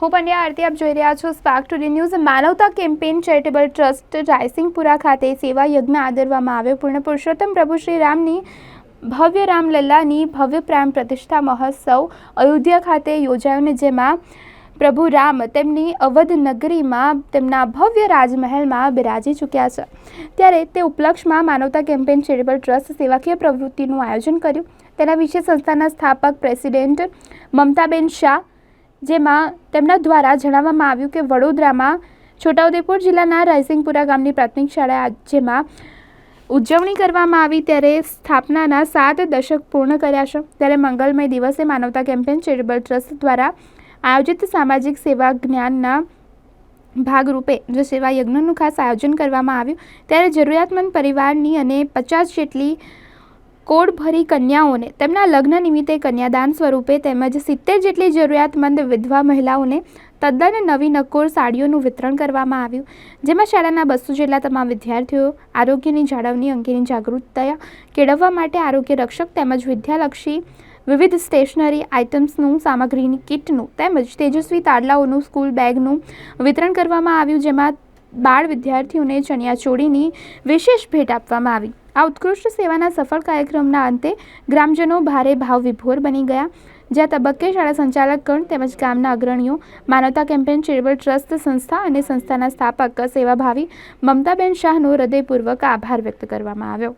હું પંડ્યા આરતી, આપ જોઈ રહ્યા છો સ્પાર્ક ટુડે ન્યૂઝ માનવતા કેમ્પેન ચેરિટેબલ ટ્રસ્ટ રાયસિંગપુરા ખાતે સેવા યજ્ઞ આદરવામાં આવ્યો. પૂર્ણ પુરુષોત્તમ પ્રભુ શ્રી રામની ભવ્ય રામલલ્લાની ભવ્ય પ્રાણ પ્રતિષ્ઠા મહોત્સવ અયોધ્યા ખાતે યોજાયો ને જેમાં પ્રભુ રામ તેમની અવધ નગરીમાં તેમના ભવ્ય રાજમહેલમાં બિરાજી ચૂક્યા છે. ત્યારે તે ઉપલક્ષમાં માનવતા કેમ્પેન ચેરિટેબલ ટ્રસ્ટ સેવાકીય પ્રવૃત્તિનું આયોજન કર્યું. તેના વિશે સંસ્થાના સ્થાપક પ્રેસિડેન્ટ મમતાબેન શાહ જેમાં તેમના દ્વારા જણાવવામાં આવ્યું કે વડોદરામાં છોટાઉદેપુર જિલ્લાના રાયસિંગપુરા ગામની પ્રાથમિક શાળા જેમાં ઉજવણી કરવામાં આવી ત્યારે સ્થાપનાના સાત દશક પૂર્ણ કર્યા છે. ત્યારે મંગલમય દિવસે માનવતા કેમ્પેન ચેરિટેબલ ટ્રસ્ટ દ્વારા આયોજિત સામાજિક સેવા જ્ઞાનના ભાગરૂપે, જે સેવા યજ્ઞનું ખાસ આયોજન કરવામાં આવ્યું. ત્યારે જરૂરિયાતમંદ પરિવારની અને પચાસ જેટલી કોડભરી કન્યાઓને, તેમના લગ્ન નિમિત્તે કન્યાદાન સ્વરૂપે તેમજ સિત્તેર જેટલી જરૂરિયાતમંદ વિધવા મહિલાઓને તદ્દન નવી નકોર સાડીઓનું વિતરણ કરવામાં આવ્યું. જેમાં શાળાના બસો જેટલા તમામ વિદ્યાર્થીઓ આરોગ્યની જાળવણી અંગેની જાગૃતતા કેળવવા માટે આરોગ્ય રક્ષક તેમજ વિદ્યાલક્ષી વિવિધ સ્ટેશનરી આઇટમ્સનું, સામગ્રીની કિટનું તેમજ તેજસ્વી તાડલાઓનું, સ્કૂલ બેગનું વિતરણ કરવામાં આવ્યું, જેમાં બાળ વિદ્યાર્થીઓને ચણિયાચોળીની વિશેષ ભેટ આપવામાં આવી. આ ઉત્કૃષ્ટ સેવાના સફળ કાર્યક્રમના અંતે ગ્રામજનો ભારે ભાવ વિભોર બની ગયા. જ્યાં તબક્કે શાળા સંચાલક ગણ તેમજ ગામના અગ્રણીઓ, માનવતા કેમ્પેન ચેરિટેબલ ટ્રસ્ટ સંસ્થા અને સંસ્થાના સ્થાપક સેવાભાવી મમતાબેન શાહનો હૃદયપૂર્વક આભાર વ્યક્ત કરવામાં આવ્યો.